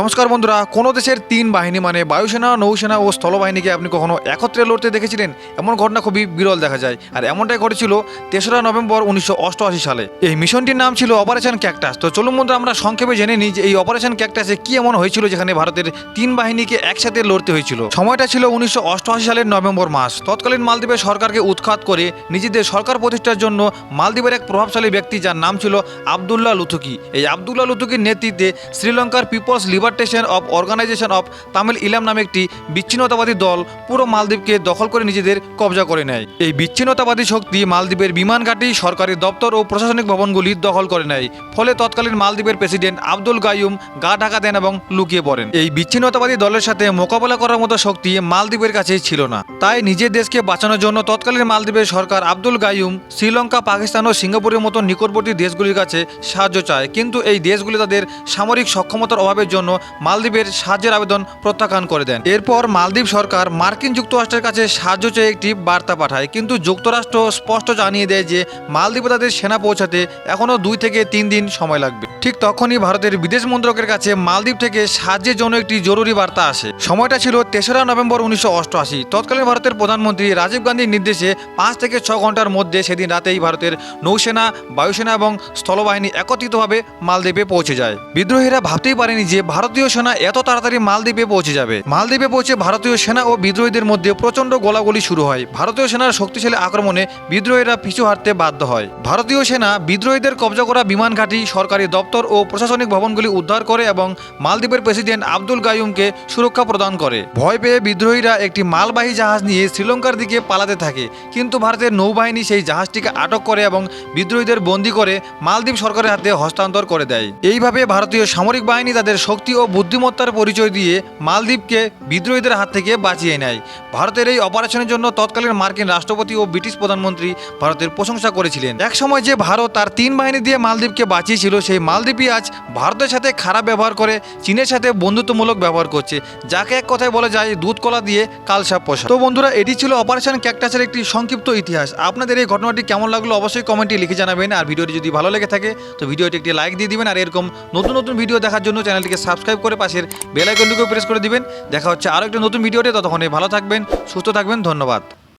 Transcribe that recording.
নমস্কার বন্ধুরা, কোনো দেশের তিন বাহিনী মানে বায়ুসেনা, নৌসেনা ও স্থলবাহিনীকে আপনি কখনো একত্রে লড়তে দেখেছিলেন? এমন ঘটনা খুবই বিরল দেখা যায়। আর এমনটাই ঘটেছিল তেসরা নভেম্বর উনিশশো অষ্টআশি সালে। এই মিশনটির নাম ছিল অপারেশন ক্যাকটাস। তো চলুন বন্ধুরা, আমরা সংক্ষেপে জেনে নিই যে এই অপারেশন ক্যাকটাসে কি এমন হয়েছিল যেখানে ভারতের তিন বাহিনীকে একসাথে লড়তে হয়েছিল। সময়টা ছিল উনিশশো অষ্টআশি সালের নভেম্বর মাস। তৎকালীন মালদ্বীপের সরকারকে উৎখাত করে নিজেদের সরকার প্রতিষ্ঠার জন্য মালদ্বীপের এক প্রভাবশালী ব্যক্তি যার নাম ছিল আবদুল্লাহ লুথুকি। এই আবদুল্লাহ লুথুকির নেতৃত্বে শ্রীলঙ্কার peoples liberation of organization of Tamil Eelam নামে একটি বিচ্ছিন্নতাবাদী দল পুরো মালদ্বীপকে দখল করে নিজেদের কবজা করে নেয়। এই বিচ্ছিন্নতাবাদী শক্তি মালদ্বীপের বিমান ঘাঁটি, সরকারি দপ্তর ও প্রশাসনিক ভবনগুলি দখল করে নেয়। ফলে তৎকালীন মালদ্বীপের প্রেসিডেন্ট আব্দুল গায়ুম গা ঢাকা দেন এবং লুকিয়ে পড়েন। এই বিচ্ছিন্নতাবাদী দলের সাথে মোকাবেলা করার মতো শক্তি মালদ্বীপের কাছে ছিল না। তাই নিজের দেশকে বাঁচানোর জন্য তৎকালীন মালদ্বীপের সরকার আব্দুল গায়ুম শ্রীলঙ্কা, পাকিস্তান ও সিঙ্গাপুরের মতো নিকটবর্তী দেশগুলির কাছে সাহায্য চায়। কিন্তু এই দেশগুলি তাদের সামরিক সক্ষমতার অভাবের জন্য মালদ্বীপের সাহায্যের আবেদন প্রত্যাখ্যান করে দেন। এরপর মালদ্বীপ সরকার মার্কিন যুক্তরাষ্ট্রের কাছে সাহায্য চেয়ে একটি বার্তা পাঠায়। কিন্তু যুক্তরাষ্ট্র স্পষ্ট জানিয়ে দেয় যে মালদ্বীপে তাদের সেনা পৌঁছাতে এখনও দুই থেকে তিন দিন সময় লাগবে। ঠিক তখনই ভারতের বিদেশ মন্ত্রকের কাছে মালদ্বীপ থেকে সাহায্যের জন্য একটি জরুরি বার্তা আসে। সময়টা ছিল তেসরা নভেম্বর উনিশশো অষ্টআশি। তৎকালীন ভারতের প্রধানমন্ত্রী রাজীব গান্ধীর নির্দেশে পাঁচ থেকে ছ ঘণ্টার মধ্যে সেদিন রাতেই ভারতের নৌসেনা, বায়ুসেনা এবং স্থলবাহিনী একত্রিতভাবে মালদ্বীপে পৌঁছে যায়। বিদ্রোহীরা ভাবতেই পারেনি যে ভারতীয় সেনা এত তাড়াতাড়ি মালদ্বীপে পৌঁছে যাবে। মালদ্বীপে পৌঁছে ভারতীয় সেনা ও বিদ্রোহীদের মধ্যে প্রচণ্ড গোলাগুলি শুরু হয়। ভারতীয় সেনার শক্তিশালী আক্রমণে বিদ্রোহীরা পিছু হাঁটতে বাধ্য হয়। ভারতীয় সেনা বিদ্রোহীদের কবজা করা বিমান ঘাঁটি, সরকারি দপ্তর ও প্রশাসনিক ভবনগুলি উদ্ধার করে এবং মালদ্বীপের প্রেসিডেন্ট আব্দুল গায়ুমকে সুরক্ষা প্রদান করে। ভয় পেয়ে বিদ্রোহীরা একটি মালবাহী জাহাজ নিয়ে শ্রীলঙ্কার দিকে পালাতে থাকে। কিন্তু ভারতের নৌবাহিনী সেই জাহাজটিকে আটক করে এবং বিদ্রোহীদের বন্দী করে মালদ্বীপ সরকারের হাতে হস্তান্তর করে দেয়। এইভাবে ভারতীয় সামরিক বাহিনী তাদের শক্তি বুদ্ধিমত্তার পরিচয় দিয়ে মালদ্বীপকে বিদ্রোহীদের হাত থেকে বাঁচিয়ে নেয়। ভারতের এই অপারেশনের জন্য তৎকালীন মার্কিন রাষ্ট্রপতি ও ব্রিটিশ প্রধানমন্ত্রী ভারতের প্রশংসা করেছিলেন। একসময় যে ভারত তার তিন বাহিনী দিয়ে মালদ্বীপকে বাঁচিয়েছিল, সেই মালদ্বীপই আজ ভারতের সাথে খারাপ ব্যবহার করে চীনের সাথে বন্ধুত্বমূলক ব্যবহার করছে, যাকে এক কথায় বলা যায় দুধ কলা দিয়ে কালসাপ পোষা। তো বন্ধুরা, এটি ছিল অপারেশন ক্যাকটাসের একটি সংক্ষিপ্ত ইতিহাস। আপনাদের এই ঘটনাটি কেমন লাগল অবশ্যই কমেন্টে লিখে জানাবেন। আর ভিডিওটি যদি ভালো লেগে থাকে, তো ভিডিওটি একটি লাইক দিয়ে দিবেন। আর এরকম নতুন নতুন ভিডিও দেখার জন্য চ্যানেলটিকে সাবস্ক্রাইব করে পাশের বেল আইকনটিকেও প্রেস করে দিবেন। দেখা হচ্ছে আরও একটা নতুন ভিডিওতে। ততক্ষণে ভালো থাকবেন, সুস্থ থাকবেন, ধন্যবাদ।